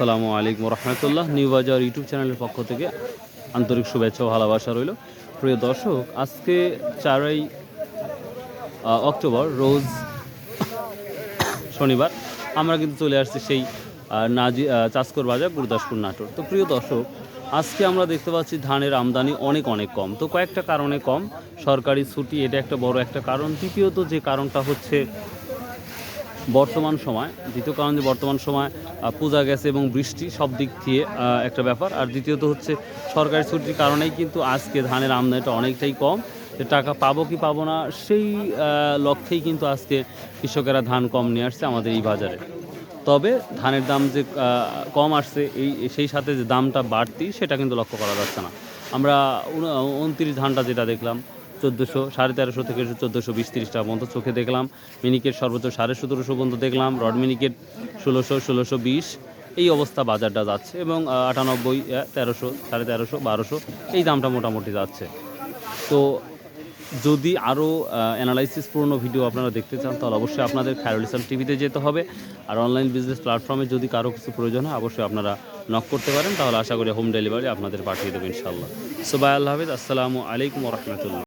আসসালামু আলাইকুম রহমতুল্লাহ। নিউ বাজার ইউটিউব চ্যানেলের পক্ষ থেকে আন্তরিক শুভেচ্ছা ও ভালোবাসা রইল। প্রিয় দর্শক, আজকে চারই অক্টোবর, রোজ শনিবার, আমরা কিন্তু চলে আসছি সেই নাজি চাষকর বাজার, গুরুদাসপুর নাটোর। তো প্রিয় দর্শক, আজকে আমরা দেখতে পাচ্ছি ধানের আমদানি অনেক অনেক কম। তো কয়েকটা কারণে কম। সরকারি ছুটি, এটা একটা বড় একটা কারণ। দ্বিতীয়ত যে কারণটা হচ্ছে বর্তমান সময়, দ্বিতীয় কারণ যে বর্তমান সময় পূজা গেছে এবং বৃষ্টি সব দিক দিয়ে একটা ব্যাপার। আর দ্বিতীয়ত হচ্ছে সরকারি ছুটির কারণেই কিন্তু আজকে ধানের আমদানিটা অনেকটাই কম। যে টাকা পাবো কি পাবো না, সেই লক্ষ্যেই কিন্তু আজকে কৃষকেরা ধান কম নিয়ে আসছে আমাদের এই বাজারে। তবে ধানের দাম যে কম আসছে, এই, সেই সাথে যে দামটা বাড়তি, সেটা কিন্তু লক্ষ্য করা যাচ্ছে না। আমরা উনত্রিশ ধানটা যেটা দেখলাম চোদ্দোশো, সাড়ে তেরোশো থেকে চোদ্দোশো বিশ তিরিশ টাকা পর্যন্ত চোখে দেখলাম। মিনিকেট সর্বোচ্চ সাড়ে সতেরোশো পর্যন্ত দেখলাম, রড মিনিকেট ষোলোশো ষোলোশো বিশ। এই অবস্থা বাজারটা যাচ্ছে এবং আটানব্বই তেরোশো, সাড়ে তেরোশো, বারোশো, এই দামটা মোটামুটি যাচ্ছে। তো যদি আরও অ্যানালাইসিস পূর্ণ ভিডিও আপনারা দেখতে চান, তাহলে অবশ্যই আপনাদের খায়রুল ইসলাম টিভিতে যেতে হবে। আর অনলাইন বিজনেস প্ল্যাটফর্মে যদি কারও কিছু প্রয়োজন হয়, অবশ্যই আপনারা নক করতে পারেন। তাহলে আশা করি হোম ডেলিভারি আপনাদের পাঠিয়ে দেবেন ইনশাল্লাহ সো বাই আল্লাহ হাফিজ। আসসালামু আলাইকুম রহমতুল্লাহ।